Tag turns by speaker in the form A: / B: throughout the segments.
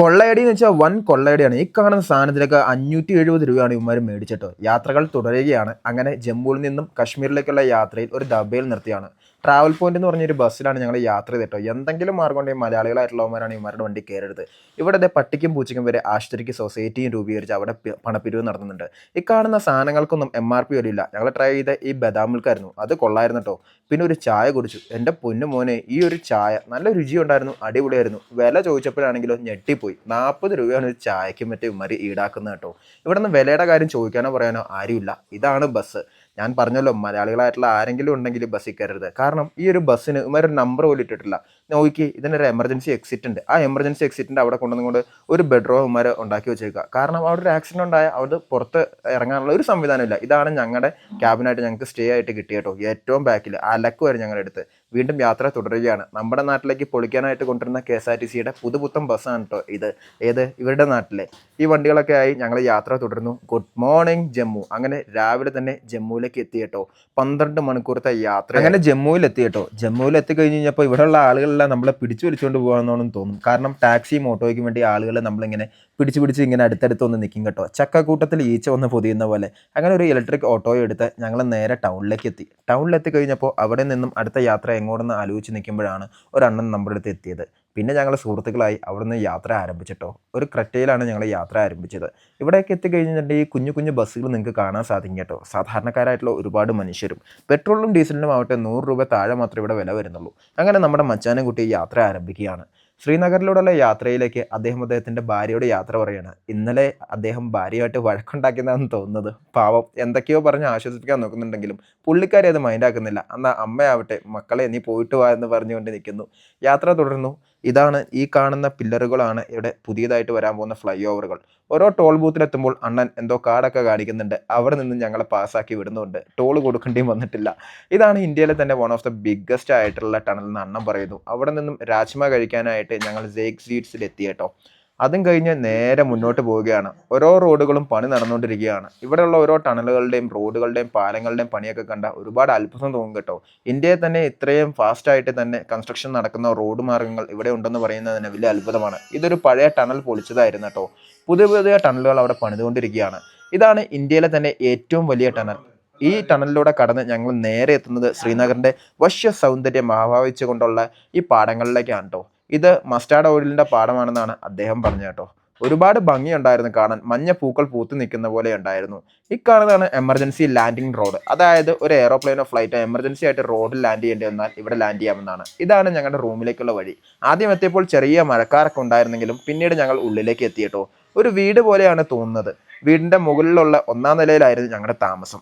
A: കൊള്ളയടി എന്ന് വെച്ചാൽ വൻ കൊള്ളയടിയാണ്. ഈ കാണുന്ന സാധനത്തിലൊക്കെ അഞ്ഞൂറ്റി എഴുപത് രൂപയാണ് ഇവന്മാർ മേടിച്ചിട്ടോ യാത്രകൾ തുടരുകയാണ്. അങ്ങനെ ജമ്മുവിൽ നിന്നും കശ്മീരിലേക്കുള്ള യാത്രയിൽ ഒരു ദബയിൽ നിർത്തിയാണ്. ട്രാവൽ പോയിന്റ് എന്ന് പറഞ്ഞൊരു ബസ്സിലാണ് ഞങ്ങൾ യാത്ര ചെയ്തിട്ടോ എന്തെങ്കിലും മാർഗം ഉണ്ടെങ്കിൽ മലയാളികളായിട്ടുള്ളവന്മാരാണ് ഇവന്മാരുടെ വണ്ടി കയറരുത്. ഇവിടെ അതേ പട്ടിക്കും പൂച്ചയ്ക്കും വരെ ആശുപത്രിക്ക് സൊസൈറ്റിയും രൂപീകരിച്ച് അവിടെ പണപ്പിരിവ് നടത്തുന്നുണ്ട്. ഈ കാണുന്ന സാധനങ്ങൾക്കൊന്നും എം ആർ പി വരില്ല ഞങ്ങൾ ട്രൈ ചെയ്ത ഈ ബദാം മിൽക്കായിരുന്നു അത് കൊള്ളായിരുന്നു കേട്ടോ പിന്നെ ഒരു ചായ കുടിച്ചു. എന്റെ പൊന്നു മോനെ ഈ ഒരു ചായ നല്ല രുചിയുണ്ടായിരുന്നു അടിപൊളിയായിരുന്നു. വില ചോദിച്ചപ്പോഴാണെങ്കിലോ ഞെട്ടിപ്പോയി. നാൽപ്പത് രൂപയാണ് ഒരു ചായക്കും മറ്റേ ഇവന്മാർ ഈടാക്കുന്നത് കേട്ടോ ഇവിടെ നിന്ന് വിലയുടെ കാര്യം ചോദിക്കാനോ പറയാനോ ആരുമില്ല. ഇതാണ് ബസ്. ഞാൻ പറഞ്ഞല്ലോ മലയാളികളായിട്ടുള്ള ആരെങ്കിലും ഉണ്ടെങ്കിൽ ബസ്സിൽ കയറരുത് കാരണം ഈ ഒരു ബസ്സിന് ഇവരൊരു നമ്പർ പോലും ഇട്ടിട്ടില്ല. നോക്കി ഇതിനൊരു എമർജൻസി എക്സിറ്റ് ഉണ്ട്. ആ എമർജൻസി എക്സിറ്റിന്റെ അവിടെ കൊണ്ടുവന്നുകൊണ്ട് ഒരു ബെഡ്റൂം ഇവന്മാർ ഉണ്ടാക്കി വെച്ചേക്കുക. കാരണം അവിടെ ഒരു ആക്സിഡന്റ് ഉണ്ടായ അവിടെ പുറത്ത് ഇറങ്ങാനുള്ള ഒരു സംവിധാനമില്ല ഇതാണ് ഞങ്ങളുടെ ക്യാബിനായിട്ട് ഞങ്ങൾക്ക് സ്റ്റേ ആയിട്ട് കിട്ടിയ കേട്ടോ ഏറ്റവും ബാക്കിൽ അലക്ക് വരെ ഞങ്ങളുടെ അടുത്ത്. വീണ്ടും യാത്ര തുടരുകയാണ്. നമ്മുടെ നാട്ടിലേക്ക് പൊളിക്കാനായിട്ട് കൊണ്ടുവരുന്ന കെ എസ് ആർ ടി സിയുടെ പുതുപുത്തൻ ബസ്സാണ് കേട്ടോ ഇത്. ഏത്? ഇവരുടെ നാട്ടിലെ. ഈ വണ്ടികളൊക്കെ ആയി ഞങ്ങൾ യാത്ര തുടരുന്നു. Good morning Jammu. അങ്ങനെ രാവിലെ തന്നെ ജമ്മുവിലേക്ക് എത്തി കേട്ടോ പന്ത്രണ്ട് മണിക്കൂറത്തെ യാത്ര. അങ്ങനെ ജമ്മുവിൽ എത്തി കേട്ടോ ജമ്മുവിൽ എത്തി കഴിഞ്ഞ് കഴിഞ്ഞപ്പോൾ ഇവിടെയുള്ള ആളുകളെല്ലാം നമ്മളെ പിടിച്ചു വലിച്ചുകൊണ്ട് പോകാമെന്നോണം തോന്നും. കാരണം ടാക്സിയും ഓട്ടോയ്ക്കും വേണ്ടി ആളുകൾ നമ്മളിങ്ങനെ പിടിച്ച് പിടിച്ച് ഇങ്ങനെ അടുത്തടുത്ത് ഒന്ന് നിൽക്കും കേട്ടോ. ചക്കക്കൂട്ടത്തിൽ ഈച്ച വന്ന് പൊതിയുന്ന പോലെ. അങ്ങനെ ഒരു ഇലക്ട്രിക് ഓട്ടോയോ എടുത്ത് ഞങ്ങൾ നേരെ ടൗണിലേക്ക് എത്തി ടൗണിലെത്തി കഴിഞ്ഞപ്പോൾ അവിടെ നിന്നും അടുത്ത യാത്ര എങ്ങോട്ടെന്ന് ആലോചിച്ച് നിൽക്കുമ്പോഴാണ് ഒരു അണ്ണൻ നമ്മുടെ അടുത്ത് എത്തിയത്. പിന്നെ ഞങ്ങൾ സുഹൃത്തുക്കളായി അവിടെ നിന്ന് യാത്ര ആരംഭിച്ചിട്ടോ. ഒരു ക്രറ്റയിലാണ് ഞങ്ങൾ യാത്ര ആരംഭിച്ചത്. ഇവിടേക്ക് എത്തിക്കഴിഞ്ഞിട്ടുണ്ടെങ്കിൽ ഈ കുഞ്ഞു കുഞ്ഞു ബസ്സുകൾ നിങ്ങൾക്ക് കാണാൻ സാധിക്കും കേട്ടോ. സാധാരണക്കാരായിട്ടുള്ള ഒരുപാട് മനുഷ്യരും. പെട്രോളും ഡീസലിനും ആവട്ടെ നൂറ് രൂപ താഴെ മാത്രമേ ഇവിടെ വില വരുന്നുള്ളൂ. അങ്ങനെ നമ്മുടെ മച്ചാനും കുട്ടി യാത്ര ആരംഭിക്കുകയാണ്. ശ്രീനഗറിലൂടെയുള്ള യാത്രയിലേക്ക് അദ്ദേഹം അദ്ദേഹത്തിന്റെ ഭാര്യയോട് യാത്ര പറയാണ് ഇന്നലെ അദ്ദേഹം ഭാര്യയായിട്ട് വഴക്കുണ്ടാക്കിയതാണെന്ന് തോന്നുന്നത്. പാവം. എന്തൊക്കെയോ പറഞ്ഞ് ആശ്വസിപ്പിക്കാൻ നോക്കുന്നുണ്ടെങ്കിലും പുള്ളിക്കാരി അത് മൈൻഡാക്കുന്നില്ല എന്നാൽ അമ്മയാവട്ടെ മക്കളെ നീ പോയിട്ട് വാ എന്ന് പറഞ്ഞുകൊണ്ട് നിൽക്കുന്നു. യാത്ര തുടരുന്നു. ഇതാണ് ഈ കാണുന്ന പില്ലറുകളാണ് ഇവിടെ പുതിയതായിട്ട് വരാൻ പോകുന്ന ഫ്ലൈ ഓവറുകൾ ഓരോ ടോൾ ബൂത്തിലെത്തുമ്പോൾ അണ്ണൻ എന്തോ കാർഡൊക്കെ കാണിക്കുന്നുണ്ട്. അവിടെ നിന്ന് ഞങ്ങളെ പാസ്സാക്കി വിടുന്നുണ്ട്. ടോൾ കൊടുക്കേണ്ടിയും വന്നിട്ടില്ല. ഇതാണ് ഇന്ത്യയിലെ തന്നെ വൺ ഓഫ് ദ ബിഗ്ഗസ്റ്റ് ആയിട്ടുള്ള ടണൽ എന്ന് അണ്ണൻ പറയുന്നു. അവിടെ നിന്നും രാജ്മ കഴിക്കാനായിട്ട് ഞങ്ങൾ ജേക്ക് സീറ്റ്സിൽ എത്തി കേട്ടോ അതും കഴിഞ്ഞ് നേരെ മുന്നോട്ട് പോവുകയാണ്. ഓരോ റോഡുകളും പണി നടന്നുകൊണ്ടിരിക്കുകയാണ്. ഇവിടെയുള്ള ഓരോ ടണലുകളുടെയും റോഡുകളുടെയും പാലങ്ങളുടെയും പണിയൊക്കെ കണ്ട ഒരുപാട് അത്ഭുതം തോന്നും കേട്ടോ. ഇന്ത്യയിൽ തന്നെ ഇത്രയും ഫാസ്റ്റായിട്ട് തന്നെ കൺസ്ട്രക്ഷൻ നടക്കുന്ന റോഡ് മാർഗങ്ങൾ ഇവിടെ ഉണ്ടെന്ന് പറയുന്നത് തന്നെ വലിയ അത്ഭുതമാണ്. ഇതൊരു പഴയ ടണൽ പൊളിച്ചതായിരുന്നു കേട്ടോ. പുതിയ പുതിയ ടണലുകൾ അവിടെ പണിതുകൊണ്ടിരിക്കുകയാണ്. ഇതാണ് ഇന്ത്യയിലെ തന്നെ ഏറ്റവും വലിയ ടണൽ. ഈ ടണലിലൂടെ കടന്ന് ഞങ്ങൾ നേരെ എത്തുന്നത് ശ്രീനഗറിന്റെ വശ്യ സൗന്ദര്യം ആവാഹിച്ചുകൊണ്ടുള്ള ഈ പാടങ്ങളിലേക്കാണ് കേട്ടോ. ഇത് മസ്റ്റാർഡ് ഓയിലിന്റെ പാടമാണെന്നാണ് അദ്ദേഹം പറഞ്ഞത് കേട്ടോ. ഒരുപാട് ഭംഗിയുണ്ടായിരുന്നു കാണാൻ. മഞ്ഞ പൂക്കൾ പൂത്തു നിൽക്കുന്ന പോലെ ഉണ്ടായിരുന്നു. കാണുന്നതാണ് എമർജൻസി ലാൻഡിംഗ് റോഡ് അതായത് ഒരു എയറോപ്ലെയിനോ ഫ്ലൈറ്റോ എമർജൻസി ആയിട്ട് റോഡിൽ ലാൻഡ് ചെയ്യേണ്ടി വന്നാൽ ഇവിടെ ലാൻഡ് ചെയ്യാമെന്നാണ്. ഇതാണ് ഞങ്ങളുടെ റൂമിലേക്കുള്ള വഴി. ആദ്യം എത്തിയപ്പോൾ ചെറിയ മഴക്കാരൊക്കെ ഉണ്ടായിരുന്നെങ്കിലും പിന്നീട് ഞങ്ങൾ ഉള്ളിലേക്ക് എത്തിയിട്ടോ ഒരു വീട് പോലെയാണ് തോന്നുന്നത്. വീടിന്റെ മുകളിലുള്ള ഒന്നാം നിലയിലായിരുന്നു ഞങ്ങളുടെ താമസം.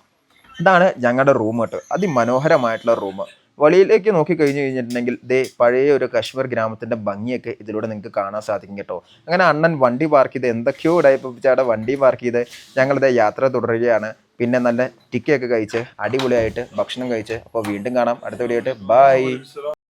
A: ഇതാണ് ഞങ്ങളുടെ റൂം കേട്ടോ. അതിമനോഹരമായിട്ടുള്ള റൂം. വെളിയിലേക്ക് നോക്കി കഴിഞ്ഞു കഴിഞ്ഞിട്ടുണ്ടെങ്കിൽ ദേ പഴയ ഒരു കശ്മീർ ഗ്രാമത്തിന്റെ ഭംഗിയൊക്കെ ഇതിലൂടെ നിങ്ങൾക്ക് കാണാൻ സാധിക്കും കേട്ടോ. അങ്ങനെ അണ്ണൻ വണ്ടി പാർക്ക് ചെയ്ത് എന്തൊക്കെയോ ഉടായിപ്പിച്ചാടെ വണ്ടി പാർക്ക് ചെയ്ത് ഞങ്ങളിത് യാത്ര തുടരുകയാണ്. പിന്നെ നല്ല ടിക്കയൊക്കെ കഴിച്ച് അടിപൊളിയായിട്ട് ഭക്ഷണം കഴിച്ച് അപ്പോൾ വീണ്ടും കാണാം. അടുത്ത വീഡിയോ ആയിട്ട്. ബൈ